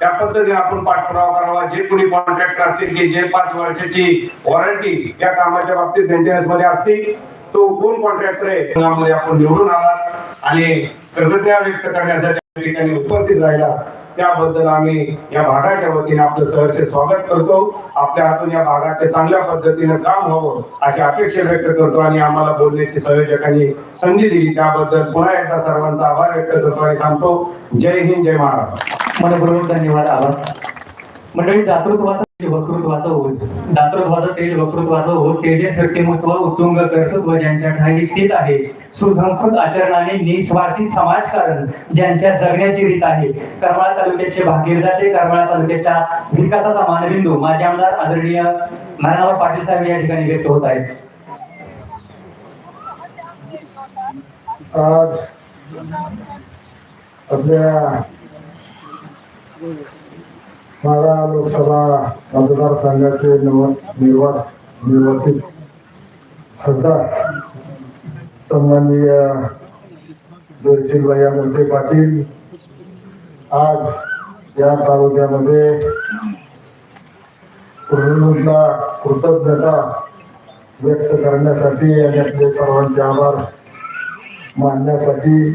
त्या पद्धतीने आपण पाठपुरावा करावा. जे कोणी कॉन्ट्रॅक्टर असतील की जे पाच वर्षाची वॉरंटी या कामाच्या बाबतीत मेंटेनन्समध्ये असतील तो कोण कॉन्ट्रॅक्टर आहे त्यामध्ये आपण निवडून आला आणि कृतज्ञता व्यक्त करण्यासाठी ठिकाणी उपस्थित राहिला त्याबद्दल आम्ही या भागाच्या वतीने आपलं सहर्ष स्वागत करतो. आपल्या हातून या भागाचे चांगल्या पद्धतीने काम व्हावं अशी अपेक्षा व्यक्त करतो आणि आम्हाला बोलण्याची संयोजकांनी संधी दिली. त्याबद्दल पुन्हा एकदा सर्वांचा आभार व्यक्त करतो आणि थांबतो. जय हिंद जय महाराष्ट्र. मनपूर्वक धन्यवाद आभार. मंडळी दातृत्वाचा तेज होत दातृत्वाचा तेज वक्तृत्वाचं होत तेजस व्यक्तिमत्व उत्तुंग कर्तृत्व ज्यांच्या ठाई स्थित आहे. सुसंस्कृत आचरणाने निस्वार्थी समाजकारण ज्यांच्या जगण्याची रीत आहे. करमाळा तालुक्याचे भाग्यविधाते करमाळा तालुक्याच्या विकासाचा मानबिंदू माझे आमदार आदरणीय नारायणराव पाटील साहेब या ठिकाणी व्यक्त होत आहेत. आज आपल्या माळा लोकसभा मतदारसंघाचे नव निर्वाच निर्वाचित खासदार सन्माननीय दर्शीलभैया मोठे पाटील आज या तालुक्यामध्ये कृतज्ञता कृतज्ञता व्यक्त करण्यासाठी आणि आपले सर्वांचे आभार मांडण्यासाठी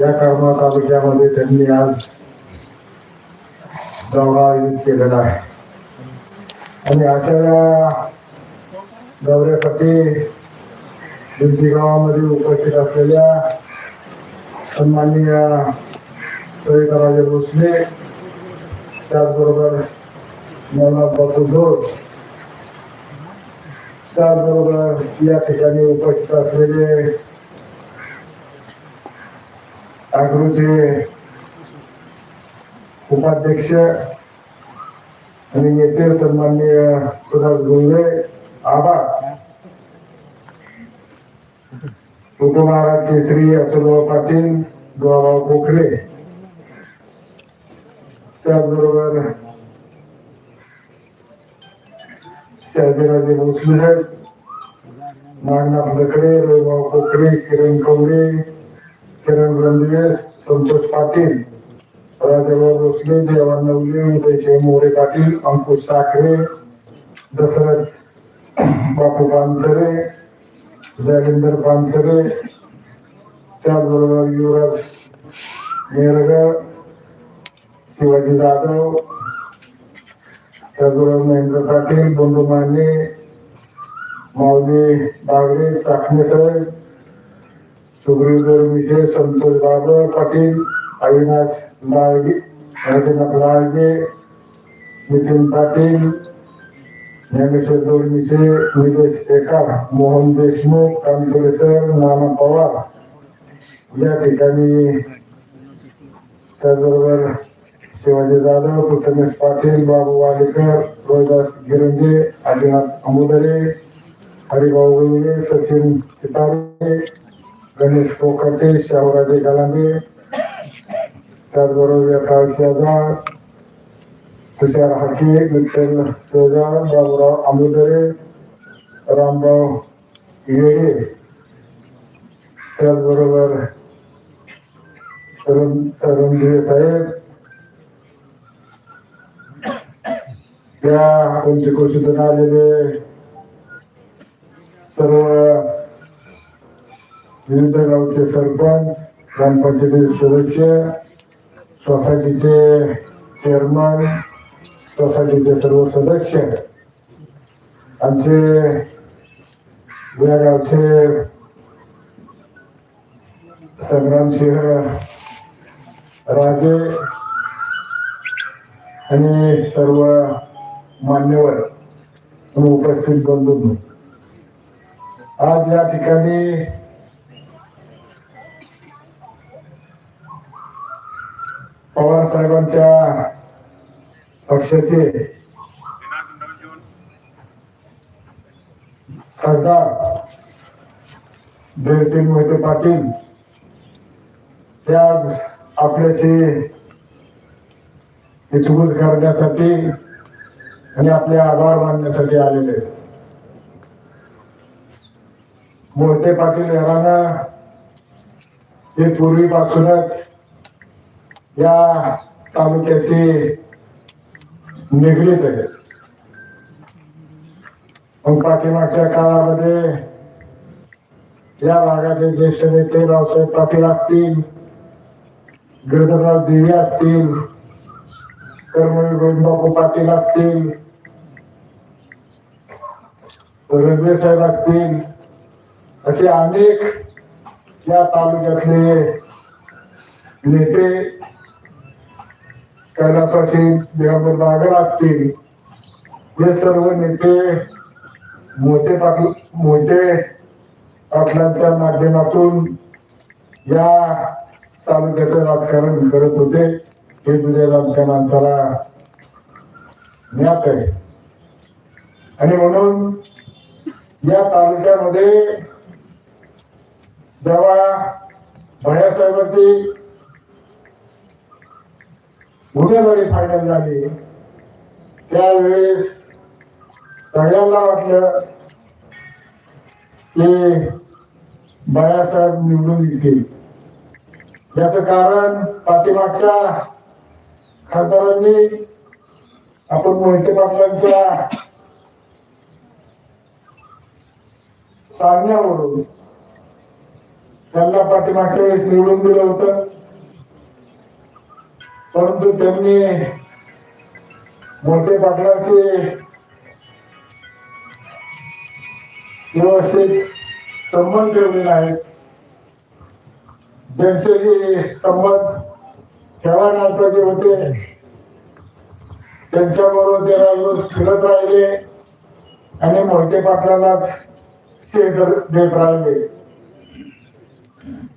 या कर्मा तालुक्यामध्ये त्यांनी आज दौरा केलेला आहे. आणि अशा या दौऱ्यासाठी दिंडी गावामध्ये उपस्थित असलेल्या सन्माननीय सविताराजे भोसले त्याचबरोबर नवनाथ बापू जोड त्याचबरोबर या ठिकाणी उपस्थित असलेले आग्रोचे उपाध्यक्ष आणि येथे सन्माननीय सुभाष गुंजे आभार उपमहाराज केसरी अतुलभाऊ पाटील दुवाभाऊ पोखरे त्याचबरोबर शहाजीराजे भोसले साहेब नागनाथ लकडे रविभाऊ पोखरे किरण कवडे किरण रणदिवे संतोष पाटील राजाभाऊ भोसले देवा नवले मोरे पाटील अंकुश साखरे दशरथ बापू पानसरे जालिंदर पानसरे त्याचबरोबर युवराज मेरगळ शिवाजी जाधव त्याचबरोबर महेंद्र पाटील बोंडू माने माऊली बागडे चाकणे साहेब सुग्रीवधर विजय संतोष बाबर पाटील अविनाश लाळगे राजनाथ लाळगे नितीन पाटील ज्ञानेश्वर दोरमिसे निलेश पेकार मोहन देशमुख कानपुरेसर नाना पवार. या ठिकाणी त्याचबरोबर शिवाजी जाधव प्रथमेश पाटील बाबू वालेकर रोहिदास गिरंजे आदिनाथ अमोदरे हरिभाऊ गवळे सचिन सितारे गणेश कोकाटे शाहूराजे गलांडे त्याचबरोबर यथाळ शेजार तुषार हाके विठ्ठल शेजार बाबूराव आंबेदरे रामराव येडे. त्याचबरोबर तरुण तरुणदेव साहेब. त्या पंचकोशीतून आलेले सर्व विविध गावचे सरपंच ग्रामपंचायतीचे सदस्य सोसायटीचे चेअरमन सोसायटीचे सर्व सदस्य आमचे या गावचे संग्रामसिंह राजे आणि सर्व मान्यवर उपस्थित बंधू आज या ठिकाणी पवार साहेबांच्या पक्षाचे खासदार जयसिंग मोहिते पाटील ते आज आपल्याशी हितगुज करण्यासाठी आणि आपले आभार मानण्यासाठी आलेले मोहिते पाटील यांना हे पूर्वीपासूनच या तालुक्याशी निगडीत आहे. मग पाठीमागच्या काळामध्ये या भागाचे ज्येष्ठ नेते रावसाहेब पाटील असतील गिरधरराव देवी असतील कर्मवीर गोविंदबापू पाटील असतील रेल्वे साहेब असतील असे अनेक या तालुक्यातले नेते कैलासवासी दिगंबर बागल असतील. हे सर्व नेते मोठे पाटील मोठे पाटलांच्या माध्यमातून या तालुक्याचं राजकारण करत होते. हे दुर्या आमच्या माणसाला ज्ञात आहे. आणि म्हणून या तालुक्यामध्ये जेव्हा भैयासाहेबांची उमेदवारी फायनल झाली. त्यावेळेस सगळ्यांना वाटलं की बाळासाहेब निवडून येतील. याचं कारण पाठीमागच्या खासदारांनी आपण मोहिते पाटलांच्या सांगण्यावरून त्यांना पाठीमागच्या वेळेस निवडून दिलं होतं. परंतु त्यांनी मोठे पाटलाचे व्यवस्थित संबंध ठेवले आहेत ज्यांचे जे संबंध ठेवा नाटकाचे होते त्यांच्याबरोबर ते रोज फिरत राहिले आणि मोठे पाटलालाच शेत देत राहिले.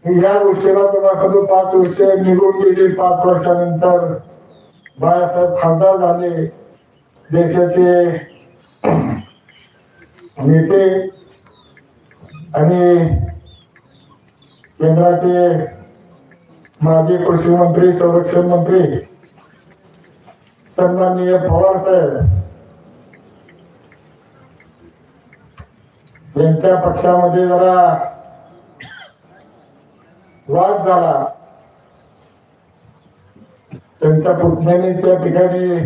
या गोष्टीला तुम्हाला सांगतो पाच वर्ष निघून गेली. पाच वर्षानंतर बाळासाहेब खासदार झाले. देशाचे नेते आणि केंद्राचे माजी कृषी मंत्री संरक्षण मंत्री सन्माननीय पवार साहेब यांच्या पक्षामध्ये जरा वाद झाला. त्यांच्या पुतण्याने त्या ठिकाणी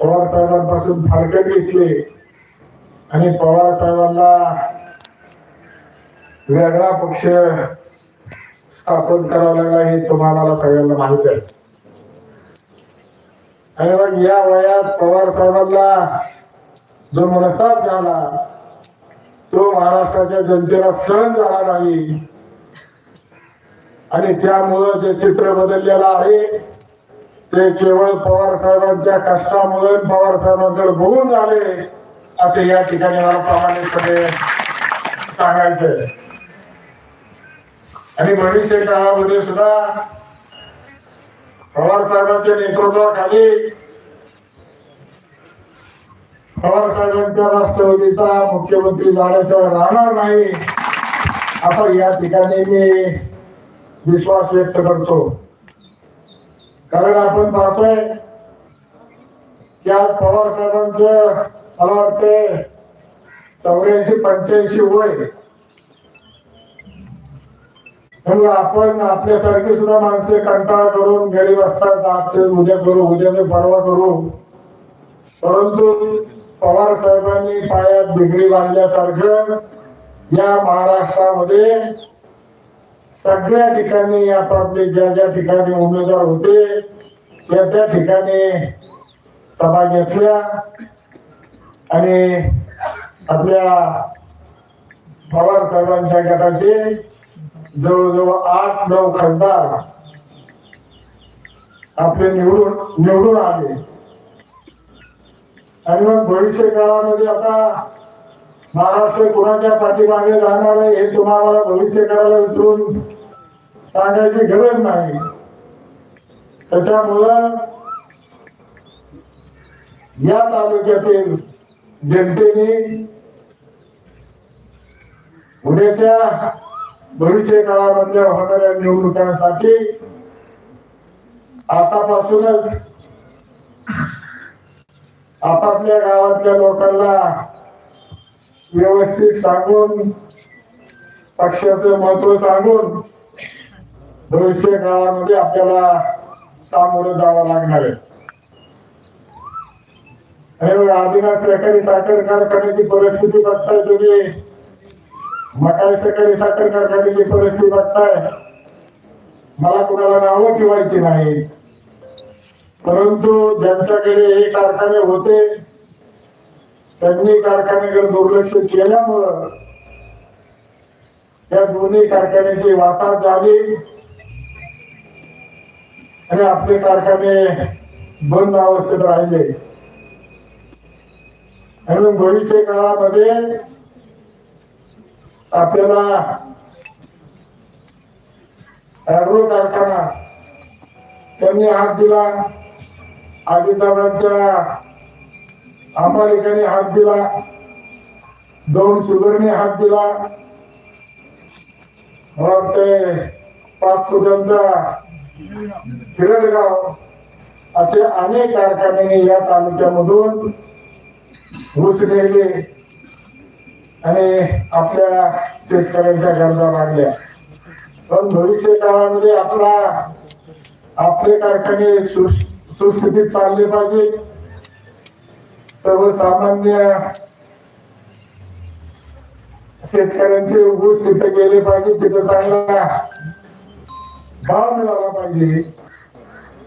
पवार साहेबांपासून फारकत घेतली. आणि पवार साहेबांना वेगळा पक्ष स्थापन करावा लागला हे तुम्हाला सगळ्यांना माहीत आहे. आणि मग या वयात पवार साहेबांना जो मनस्ताप झाला तो महाराष्ट्राच्या जनतेला सहन झाला नाही. आणि त्यामुळं जे चित्र बदललेलं आहे ते केवळ पवार साहेबांच्या कष्टामुळे पवार साहेबांकडे बघून झाले असे या ठिकाणी मला प्रामाणिकपणे सांगायचंय. आणि भविष्य काळामध्ये सुद्धा पवार साहेबांच्या नेतृत्वाखाली पवार साहेबांच्या राष्ट्रवादीचा मुख्यमंत्री झाल्याशिवाय राहणार नाही असं या ठिकाणी मी विश्वास व्यक्त करतो. कारण आपण पाहतोय की आज पवार साहेबांच मला वाटते चौऱ्याऐंशी पंच्याऐंशी वय. म्हणून आपण आपल्यासारखी सुद्धा माणसे कंटाळा करून गरीब असतात आजचे उद्या करू उद्या मी परवा करू. परंतु पवार साहेबांनी पायात डिग्री बांधल्यासारखं या महाराष्ट्रामध्ये सगळ्या ठिकाणी आपापले ज्या ज्या ठिकाणी उमेदवार होते त्या त्या ठिकाणी सभा घेतल्या आणि आपल्या पवार साहेबांच्या गटाचे जवळजवळ आठ नऊ खासदार आपले निवडून निवडून आले. आणि मग भविष्य काळामध्ये आता महाराष्ट्र कुणाच्या पाठीमागे जाणार आहे हे तुम्हाला भविष्य करायला विचारून सांगायची गरज नाही. त्याच्यामुळं या तालुक्यातील जनतेने उद्याच्या भविष्य काळामधल्या होणाऱ्या निवडणुकांसाठी आतापासूनच आपापल्या गावातल्या लोकांना व्यवस्थित सांगून पक्षाचं महत्त्व सांगून भविष्य काळामध्ये आपल्याला सामोरं जावं लागणार आहे. आणि आदिनाथ सहकारी साखर कारखान्याची परिस्थिती बघताय तुम्ही. मकाई सहकारी साखर कारखान्याची परिस्थिती बघताय. मला कुणाला नावं ठेवायची नाही परंतु ज्यांच्याकडे हे कारखाने होते त्यांनी कारखान्याकडे दुर्लक्ष केल्यामुळं या दोन्ही कारखान्याची वाताहत झाली. आणि आपले कारखाने बंद अवस्थेत राहिले. आणि भविष्य काळामध्ये आपल्याला अॅग्रो कारखाना त्यांनी हात दिला. आदिदादांच्या अंबालिकाने हात दिला. दोन शुगरने हात दिला. ते वाटते पाच असे अनेक कारखान्याने या तालुक्यामधून ऊस नेले आणि आपल्या शेतकऱ्यांच्या गरजा मागल्या पण भविष्य काळामध्ये आपला आपले कारखाने सु- सुस्थितीत चालले पाहिजे सर्वसामान्य शेतकऱ्यांचे ऊस तिथे गेले पाहिजे तिथे चांगला भाव मिळाला पाहिजे.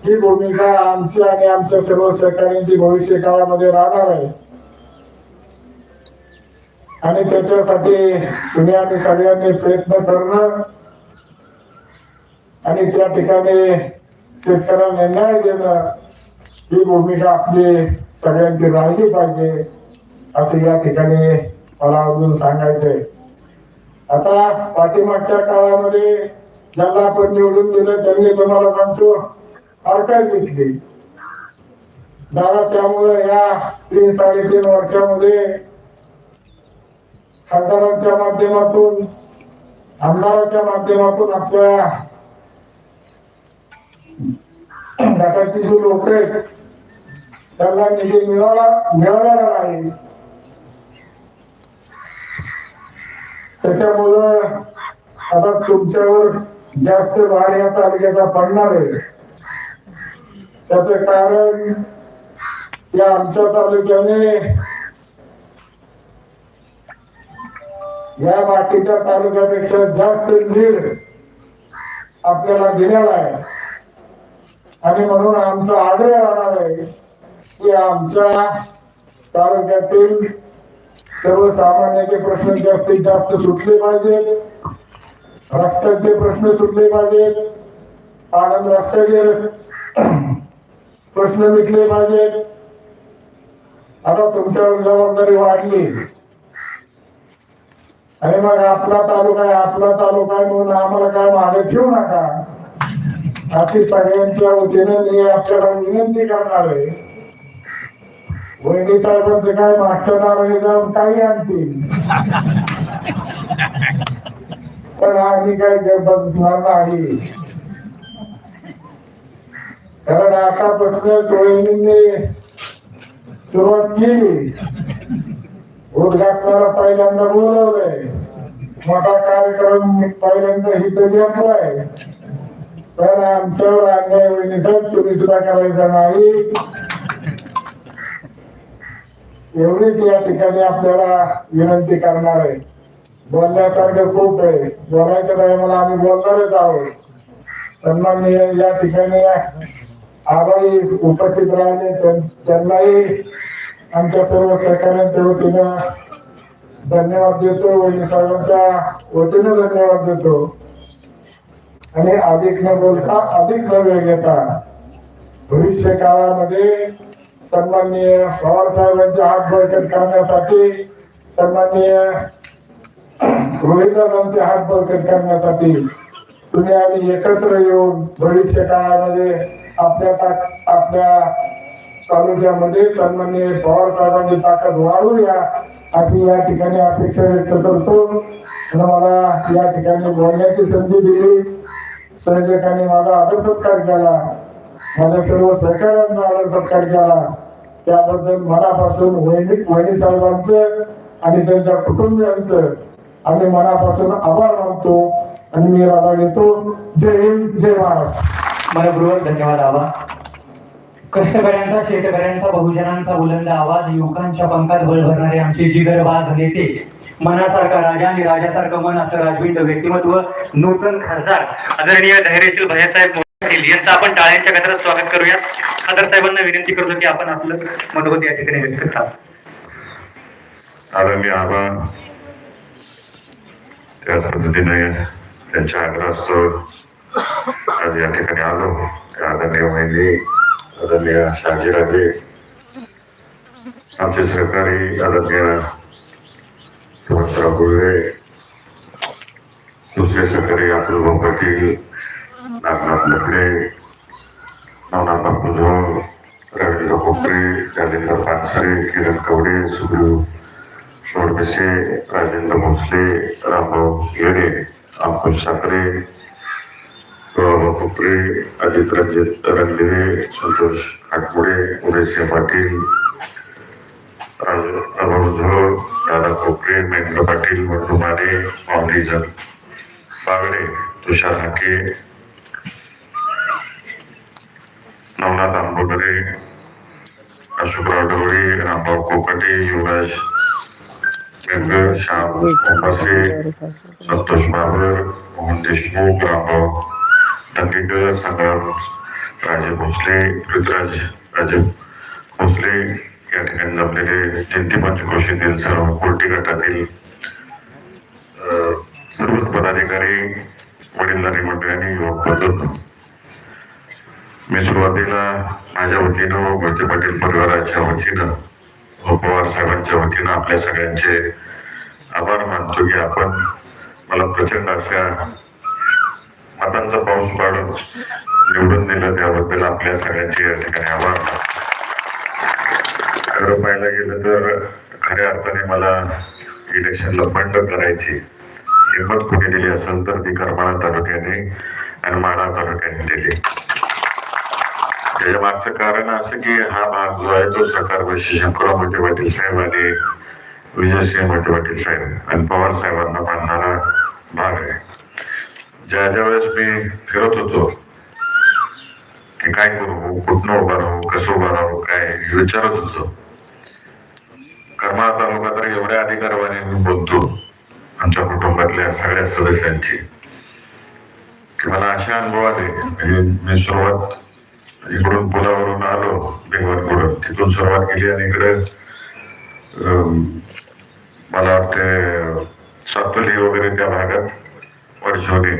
ही भूमिका आमची आणि आमच्या सर्व सहकाऱ्यांची भविष्य काळामध्ये राहणार आहे. आणि त्याच्यासाठी तुम्ही आम्ही सगळ्यांनी प्रयत्न करणं आणि त्या ठिकाणी शेतकऱ्यांना न्याय देणं ही भूमिका आपली सगळ्यांची राहिली पाहिजे असं या ठिकाणी मला अजून सांगायचंय. आता पाठीमागच्या काळामध्ये ज्यांना आपण निवडून दिलं त्यांनी तुम्हाला सांगतो अडकाय घेतली. दादा त्यामुळे या तीन साडेतीन वर्षामध्ये खासदारांच्या माध्यमातून आमदाराच्या माध्यमातून आपल्या गटाची जी लोक आहेत त्यांना निधी मिळाला मिळालेला नाही. त्याच्यामुळं आता तुमच्यावर जास्त भार या तालुक्याचा पडणार आहे. त्याच कारण या आमच्या तालुक्याने या बाकीच्या तालुक्यापेक्षा जास्त लीड आपल्याला दिलेला आहे. आणि म्हणून आमचा आग्रह राहणार आहे की आमच्या तालुक्यातील सर्वसामान्याचे प्रश्न जास्तीत जास्त सुटले पाहिजेत. रस्त्याचे प्रश्न सुटले पाहिजेत. आनंद रस्त्याचे प्रश्न मिटले पाहिजेत. आता तुमच्यावर जबाबदारी वाढली. आणि मग आपला तालुका आहे आपला तालुका आहे म्हणून आम्हाला काय मागे ठेवू नका. अशी सगळ्यांच्या वतीनं मी आपल्याला विनंती करणार आहे. वहिनी साहेबांचं काय मागच्या नारायणी जाऊन काही आणतील. पण आम्ही काय बसणार नाही. कारण आतापासून वहिनींनी सुरुवात केली. उद्घाटनाला पहिल्यांदा बोलवलंय. मोठा कार्यक्रम पहिल्यांदा इथं घेतलाय. पण आमच्यावर अन्याय वहिनीसाहेब चोरी सुद्धा करायचा नाही. एवढीच या ठिकाणी आपल्याला विनंती करणार आहे. बोलण्यासारखं खूप आहे. बोलायच्या टायमाला आम्ही बोलणारच आहोत. सन्माननीय या ठिकाणी आबाई उपस्थित राहिले. त्यांनाही आमच्या सर्व सहकार्यांच्या वतीनं धन्यवाद देतो. वहिनी साहेबांच्या वतीनं धन्यवाद देतो. आणि अधिक न बोलता अधिक न वेळ घेता भविष्य काळामध्ये सन्माननीय पवार साहेबांची हात बळकट करण्यासाठी सन्माननीय रोहितदादांचे हात बळकट करण्यासाठी तुम्ही आम्ही एकत्र येऊन भविष्य काळामध्ये आपल्या ताक आपल्या तालुक्यामध्ये सन्माननीय पवार साहेबांची ताकद वाढवूया अशी या ठिकाणी अपेक्षा व्यक्त करतो. मला या ठिकाणी बोलण्याची संधी दिली. संयोजकांनी माझा आदर सत्कार केला. माझ्या सर्व सहकार्यांचा आदर सत्कार केला त्याबद्दल मनापासून वैदिक वहिनी साहेबांचं आणि त्यांच्या कुटुंबियांचं आम्ही मनापासून आभार मानतो आणि मी राजा घेतो जय हिंद जय महाराष्ट्र मनपूर्वक धन्यवाद आबा. कष्टकऱ्यांचा शेतकऱ्यांचा बहुजनांचा बुलंद आवाज युवकांच्या पंखात बळ भरणारे आमचे जिगरबाज नेते. मनासारखा राजा आणि राजासारखं मन असं राजविंद व्यक्तिमत्व नूतन खासदार. आदरणीय धैर्यशील भैयासाहेब पाटील यांचं आपण टाळ्यांच्या गजरात स्वागत करूया. खासदार साहेबांना विनंती करतो की आपण आपलं मनोगत या ठिकाणी व्यक्त करतात आदरणीय आबा त्याच पद्धतीने त्यांच्या आग्रहास्तव आज या ठिकाणी आलो. त्या आदरणीय महिने आदरणीय शहाजीराजे आमचे सहकारी आदरणीय सुभाषराव गुळवे दुसरे सहकारी अतुलभाऊ पाटील नागनाथ लकडे नवनाथ बापू जोड रवींद्र कोपरे जालिंदर पानसरे किरण कवडे सुग्रीव सोडबिसे राजेंद्र भोसले रामभाऊ येडे अंकुश साखरे गोळाभाऊ कोपरे अजित रंजित रणदिवे संतोष आठवडे उदयसिंह पाटील राज झोळ दादा खोपरे महेंद्र पाटील मंडू माने माऊली बागडे तुषार हाके नवनाथ आंबोगरे अशोकराव ढवळे रामभाऊ कोकटे युवराज व्यंग श्याम उपासे संतोष बाबर मोहन देशमुख रामभाऊ दंगेकर संग्राम राजे भोसले पृथ्वीराज राजे भोसले या ठिकाणी जमलेले जयंती पंचक्रोशीतील सर्व कोर्टी गटातील सर्वच पदाधिकारी वडीलधारी मंडळी युवक बंधू मी सुरुवातीला माझ्या वतीनं मोहिते पाटील परिवाराच्या वतीनं पवार साहेबांच्या वतीनं आपल्या सगळ्यांचे आभार मानतो की आपण मला प्रचंड अशा मतांचा पाऊस पाडून निवडून दिलं त्याबद्दल आपल्या सगळ्यांचे या ठिकाणी आभार खरं पाहायला गेलं तर खऱ्या अर्थाने मला इलेक्शनला बंड करायची हिंमत कुणी दिली असेल तर ती करमाळा तालुक्याने आणि माढा तालुक्याने दिली. त्याच्या मागचं कारण असं की हा भाग जो आहे तो सकारवशी शंकरराव मोठे पाटील साहेब आणि विजयसिंह मोठे पाटील साहेब आणि पवार साहेबांना बांधणारा भाग आहे. ज्या ज्या वेळेस मी फिरत होतो की काय करू कुठनं उभा राहू कसं उभा राहू काय हे विचारत होतो. करमाळा तालुका तर एवढ्या अधिकारवाने मी बोलतो आमच्या कुटुंबातल्या सगळ्या सदस्यांची की मला असे अनुभव आले म्हणजे मी सुरुवात इकडून पुलावरून आलो बेंगवरकडून तिथून सुरुवात केली आणि इकडे अं, मला वाटते सातोली वगैरे त्या भागात वर्षोनी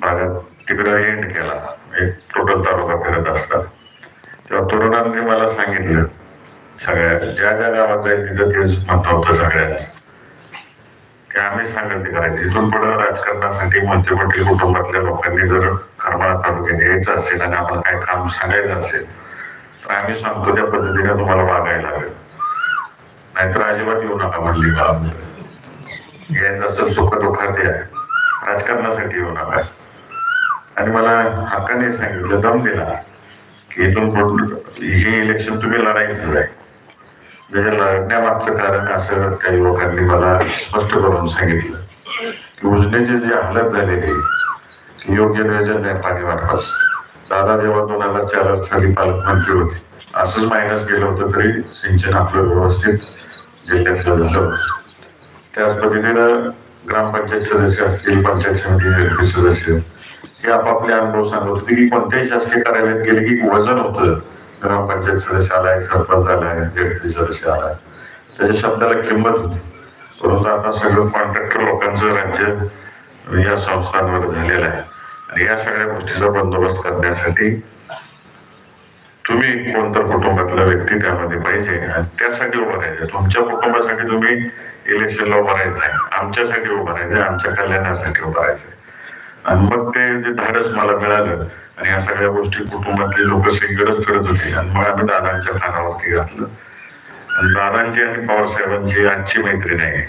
भागात तिकडे एंड केला. एक टोटल तालुका फिरत असतात. तेव्हा तरुणांनी मला सांगितलं सगळ्या ज्या ज्या गावात जाईल तिथं तेच म्हणत होतं सगळ्यांचं. की आम्ही सांगेल ते इथून पुढे राजकारणासाठी मंत्रिमंडळी कुटुंबातल्या लोकांनी जर करमाळा तालुक्यात असेल आणि आपण काय काम सांगायचं असेल तर आम्ही सांगतो त्या पद्धतीने तुम्हाला वागायला लागेल. नाहीतर अजिबात येऊ नका म्हणली का घ्यायचं असेल सुख दुःखात या राजकारणासाठी येऊ नका. आणि मला हक्काने सांगितलं दम दिला की इथून हे इलेक्शन तुम्ही लढायचंच आहे. त्याच्या लढण्यामागचं कारण असं काही लोकांनी मला स्पष्ट करून सांगितलं. की उजनेची जी हालत झालेली योग्य नियोजन नाही पाणी वाटपास दादा जेव्हा दोन हजार चार साली पालकमंत्री होते असंच मायनस गेलं होतं तरी सिंचन आपलं व्यवस्थित जिल्ह्यातलं झालं होतं. त्याच पद्धतीनं ग्रामपंचायत सदस्य असतील पंचायत समिती सदस्य हे आपापले अनुभव सांगत होते की कोणत्याही शासकीय कार्यालयात गेले की वजन होतं. ग्रामपंचायत सदस्य आलाय सरपंच आलाय जेडपी सदस्य आलाय. त्याच्या शब्दाला किंमत होती. परंतु आता सगळं कॉन्ट्रॅक्टर लोकांचं राज्य या संस्थांवर झालेला आहे. आणि या सगळ्या गोष्टीचा बंदोबस्त करण्यासाठी तुम्ही कोणत्या कुटुंबातला व्यक्ती त्यामध्ये पाहिजे? आणि त्यासाठी उभं राहायचं. तुमच्या कुटुंबासाठी तुम्ही इलेक्शनला उभं राहायचं आमच्यासाठी उभं राहायचं आमच्या कल्याणासाठी उभं राहायचं आणि मग ते जे धाडस मला मिळालं आणि या सगळ्या गोष्टी कुटुंबातले लोक सिंगडच करत होते. आणि मग आम्ही दादांच्या कानावरती घातलं. आणि दादांची आणि पवारसाहेबांची आजची मैत्रीण आहे.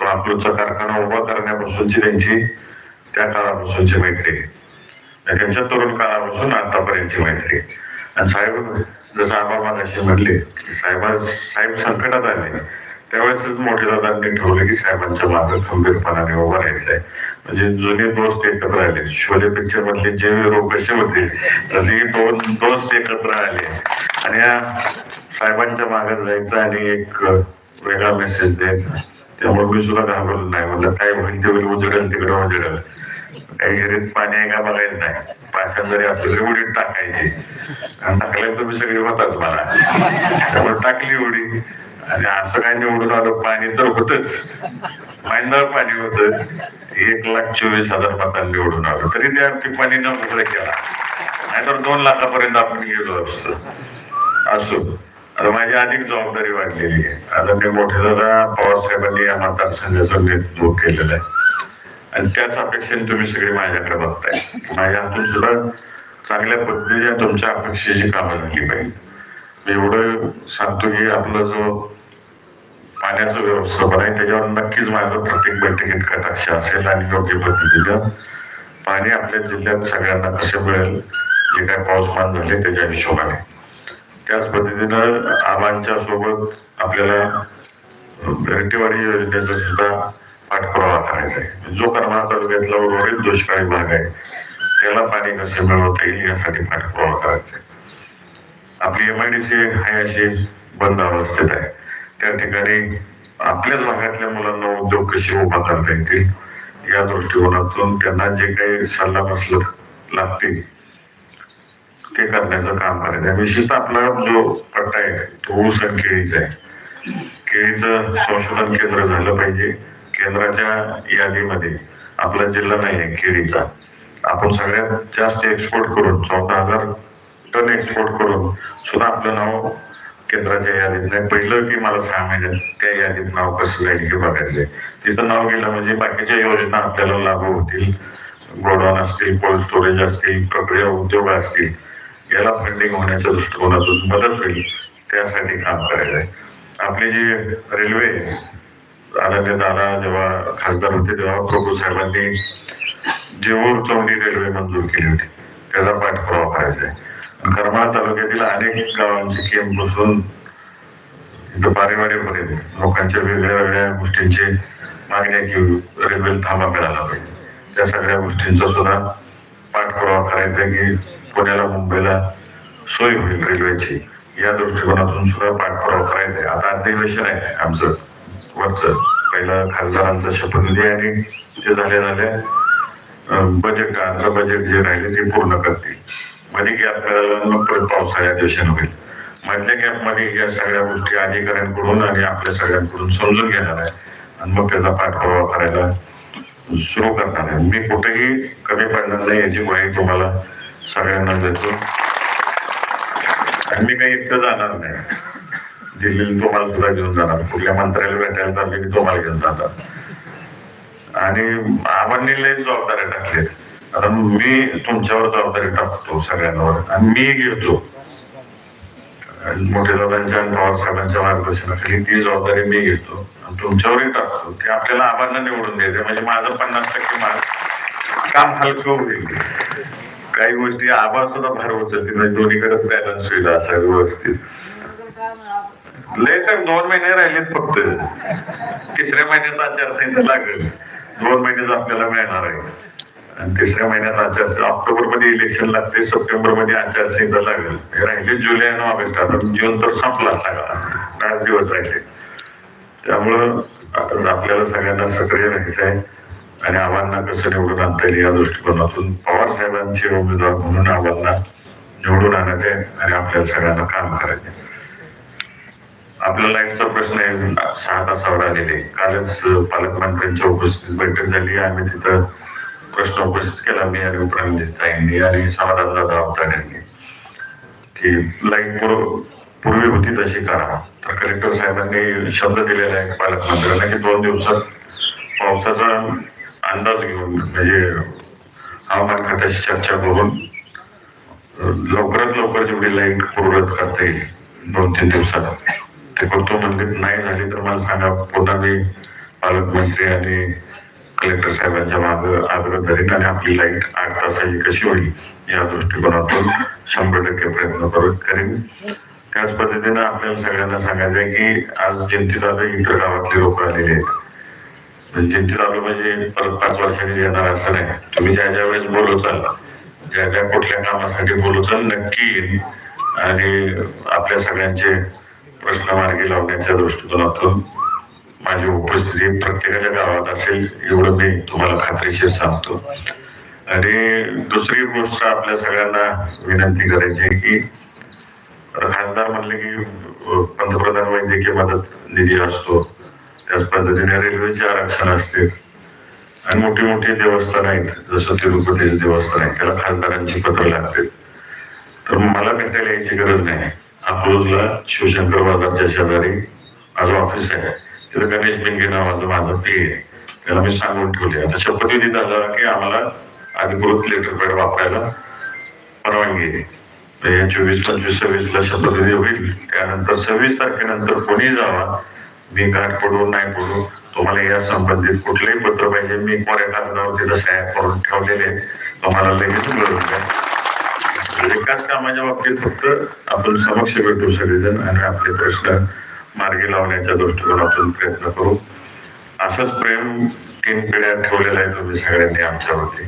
तो अकलूजचा कारखाना उभा करण्यापासूनची त्यांची त्या काळापासूनची मैत्री. आहे त्यांच्या तरुण काळापासून आतापर्यंतची मैत्री. आणि साहेब जसं आबा मागाशी म्हणले की साहेबा साहेब संकटात आले. त्यावेळेसच मोठे दादांनी ठेवलं की साहेबांच्या मागे खंबीरपणाने उभं राहायचं आहे म्हणजे जुने दोस्त एकत्र आले. शोले पिक्चर मधले जे हिरो कसे होते तसे दोन दोस्त एकत्र आले. आणि या साहेबांच्या मागे जायचं आणि एक वेगळा मेसेज द्यायचा. त्यामुळे मी सुद्धा घाबरलो नाही. म्हणलं काय होईल ते होईल उजडेल तिकडे उजडेल काही घरीत पाणी आहे का बघायचं नाही. पाषाण जरी असलं तरी उडीत टाकायची. आणि टाकल्यावर तुम्ही सगळी होताच मला. त्यामुळे टाकली उडी. आणि असं काय निवडून आलं पाणी तर होतच. महिंदावर पाणी होत. एक लाख चोवीस हजार पाताला निवडून आलो. तरी त्या पाणी न केला. नाहीतर दोन लाखापर्यंत आपण गेलो असतो. असो. आता माझी अधिक जबाबदारी वाढलेली आहे. आता मी मोठे दादा पवार साहेबांनी या मतदारसंघाचं नेतृत्व केलेलं आहे. आणि त्याच अपेक्षेने तुम्ही सगळे माझ्याकडे बघताय. माझ्या हातून सुद्धा चांगल्या पद्धतीने तुमच्या अपेक्षेची कामं झाली पाहिजे. मी एवढं सांगतो की आपला जो पाण्याचं व्यवस्थापन आहे त्याच्यावर नक्कीच माझं प्रत्येक बैठकीत कटाक्ष असेल आणि योग्य पद्धतीनं पाणी आपल्या जिल्ह्यात सगळ्यांना कसं मिळेल जे काय पाऊसमान झाले त्याच्या हिशोबाने. त्याच पद्धतीनं आबांच्या सोबत आपल्याला रेटीवाडी योजनेचा सुद्धा पाठपुरावा करायचा आहे. जो करमाळा तालुक्यातला उर्वरित दुष्काळी भाग आहे त्याला पाणी कसे मिळवता येईल यासाठी पाठपुरावा करायचा आहे. आपली एम आय डी सी आहे अशी बंद अवस्थेत आहे. त्या ठिकाणी आपल्याच भागातल्या मुलांना उद्योग कसे उभा करता येतील या दृष्टिकोनातून त्यांना जे काही सल्ला मसलत लागतील ते करण्याचं काम करायचं आहे विशेषतः आपला जो पट्टा आहे तो ऊस आणि केळीचा आहे. केळीचं संशोधन केंद्र झालं पाहिजे. केंद्राच्या यादीमध्ये आपला जिल्हा नाही आहे केळीचा. आपण सगळ्यात जास्त एक्सपोर्ट करून चौदा हजार टन एक्सपोर्ट करून सुद्धा आपलं नाव केंद्राच्या यादीत नाही. पहिलं की मला सहा महिन्यात त्या यादीत नाव कसं जाईल हे बघायचंय. तिथं नाव गेलं म्हणजे बाकीच्या योजना आपल्याला लागू होतील. गोडाऊन असतील कोल्ड स्टोरेज असतील प्रक्रिया उद्योग असतील. याला फंडिंग होण्याच्या दृष्टिकोनातून मदत होईल त्यासाठी काम करायचं आहे. आपली जी रेल्वे आनंद दादा जेव्हा खासदार होते तेव्हा प्रभू साहेबांनी जेवूर चौंडी रेल्वे मंजूर केली होती. त्याचा पाठपुरावा करायचा आहे. करमाळा तालुक्यातील अनेक गावांचे केम बसून बारेवाडीपर्यंत लोकांच्या वेगळ्या वेगळ्या गोष्टींची मागणी घेऊन की थांबा मिळाला पाहिजे. त्या सगळ्या गोष्टींचा सुद्धा पाठपुरावा करायचा आहे की पुण्याला मुंबईला सोय होईल रेल्वेची. या दृष्टिकोनातून सुद्धा पाठपुरावा करायचा आहे. आता अधिवेशन आहे आमचं वरचं. पहिलं खासदारांचा शपथविधी आहे आणि ते झाल्या झाल्या बजेट आंध्र बजेट जे राहिले ते पूर्ण करतील. मध्ये गॅप मिळाला मग परत पावसाळ्या अधिवेशन होईल. मधल्या गॅपमध्ये या सगळ्या गोष्टी अधिकाऱ्यांकडून आणि आपल्या सगळ्यांकडून समजून घेणार आहे. आणि मग त्याचा पाठपुरावा करायला सुरू करणार आहे. मी कुठेही कमी पडणार नाही याची ग्वाही तुम्हाला सगळ्यांना देतो. आणि मी काही एकटं जाणार नाही. दिल्लीला तुम्हाला सुद्धा घेऊन जाणार. कुठल्या मंत्र्याला भेटायला चालले की तुम्हाला घेऊन जाणार. आणि आबांनी लई जबाबदाऱ्या टाकलेत कारण मी तुमच्यावर जबाबदारी टाकतो सगळ्यांवर. आणि मी घेतो. आणि मोठ्या दादांच्या आणि पवार साहेबांच्या मार्गदर्शनाखाली ती जबाबदारी मी घेतो. आणि तुमच्यावरही टाकतो. की आपल्याला आबांना निवडून द्यायचं म्हणजे माझं पन्नास टक्के मार्क काम हलकं होईल. काही गोष्टी आबा सुद्धा भार उचलते म्हणजे दोन्हीकडे बॅलन्स होईल असं व्यवस्थित. लय तर दोन महिने राहिलेत फक्त. तिसऱ्या महिन्यात आचारसंहिता लागेल. दोन महिन्यात आपल्याला मिळणार आहे. आणि तिसऱ्या महिन्यात आचार ऑक्टोबरमध्ये इलेक्शन लागते सप्टेंबरमध्ये आचारसंहिता लागेल. राहिले जुलै आणि ऑगस्ट. आता जून तर संपला सगळा. पाच दिवस राहिले. त्यामुळं आपल्याला सगळ्यांना सक्रिय राहायचं आहे. आणि आव्हानांना कसं निवडून आणता येईल या दृष्टिकोनातून? पवार साहेबांचे उमेदवार म्हणून आव्हानांना निवडून आणायचे आणि आपल्या सगळ्यांना काम करायचे. आपल्या लाईटचा प्रश्न आहे सहा तासावर आलेले. कालच पालकमंत्र्यांच्या उपस्थित बैठक झाली. आम्ही तिथं प्रश्न उपस्थित केला मी आणि उपरांनी आणि समाधान दादा यांनी की लाइट पूर्व पूर्वी होती तशी करा. तर कलेक्टर साहेबांनी शब्द दिलेला आहे पालकमंत्र्यांना की दोन दिवसात पावसाचा अंदाज घेऊन म्हणजे हवामान खात्याशी चर्चा करून लवकरात लवकर जेवढी लाइट पूर्वत करता येईल दोन तीन दिवसात. ते करतो म्हणजे नाही झाली तर मला सांगा. पुन्हा मी पालकमंत्री आणि कलेक्टर साहेबांच्या माग आग्रह धरीन आणि आपली लाइट आठ तासाची कशी होईल या दृष्टिकोनातून शंभर टक्के प्रयत्न करू करेन. त्याच पद्धतीनं आपल्याला सगळ्यांना सांगायचं आहे की आज जयंती दादा इतर गावातले लोक आलेले आहेत. जयंती आलो म्हणजे परत पाच वर्षांनी येणार असं नाही. तुम्ही ज्या ज्या वेळेस बोलवचाल ज्या ज्या कुठल्या कामासाठी बोलवचाल नक्की येईल आणि आपल्या सगळ्यांचे प्रश्न मार्गी लावण्याच्या दृष्टिकोनातून माझी उपस्थिती प्रत्येकाच्या गावात असेल एवढं मी तुम्हाला खात्रीशीर सांगतो. आणि दुसरी गोष्ट आपल्या सगळ्यांना विनंती करायची आहे की खासदार म्हणले की पंतप्रधान वैद्यकीय मदत निधी असतो. त्याच पद्धतीने रेल्वेचे आरक्षण असते. आणि मोठी मोठी देवस्थान आहेत. जसं तिरुपतीचे देवस्थान आहे त्याला खासदारांची पत्र लागते. तर मला भेटायला यायची गरज नाही. अकलूजला शिवशंकर बाजारच्या शेजारी माझं ऑफिस आहे. तिथं गणेश बिंगे नावाचं माझं पी आहे. त्याला मी सांगून ठेवले. आता शपथविधी झाला की आम्हाला अधिकृत लेटर पॅड वापरायला परवानगी आहे. चोवीस पंचवीस सव्वीस ला शपथविधी होईल. त्यानंतर सव्वीस तारखेनंतर कोणी जावा मी गाठ पडू नाही पडू तुम्हाला या संबंधित कुठलंही पत्र पाहिजे मी कोऱ्या कागदावर तिथं सह्या करून ठेवलेले तुम्हाला लगेच मिळून द्या विकास कामाच्या बाबतीत फक्त आपण समक्ष भेटू सगळेजण आणि आपले प्रश्न मार्गी लावण्याच्या आपण प्रयत्न करू. असंच प्रेम तीन पिढ्या ठेवलेलं आहे तुम्ही सगळ्यांनी आमच्यावरती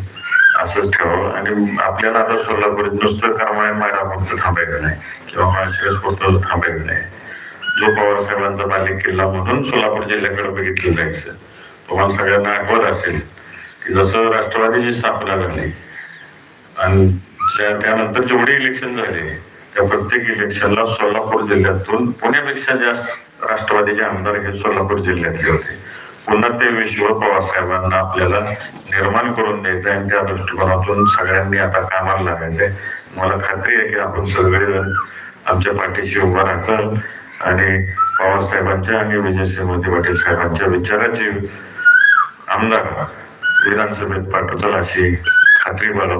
असंच ठेवावं. आणि आपल्याला आता सोलापूर नुसतं करमाळे मायरा फक्त थांबायचं नाही. किंवा माळशिरस फक्त थांबायचं नाही. जो पवार साहेबांचा बालिक किल्ला म्हणून सोलापूर जिल्ह्याकडे बघितलं जायचं. तुम्हाला सगळ्यांना आठवत असेल की जसं राष्ट्रवादीची स्थापना झाली आणि त्यानंतर जेवढे इलेक्शन झाले त्या प्रत्येक इलेक्शनला सोलापूर जिल्ह्यातून पुण्यापेक्षा जास्त राष्ट्रवादीचे आमदार हे सोलापूर जिल्ह्यातले होते. पुन्हा ते विश्व पवार साहेबांना आपल्याला निर्माण करून द्यायचं आणि त्या दृष्टिकोनातून सगळ्यांनी आता कामाला लागायचंय. मला खात्री आहे की आपण सगळेजण आमच्या पाठीशी उभा राहतो आणि पवारसाहेबांच्या आणि विजयसिंह मोदी पाटील साहेबांच्या विचाराची आमदार विधानसभेत पाठवताल अशी खात्री मला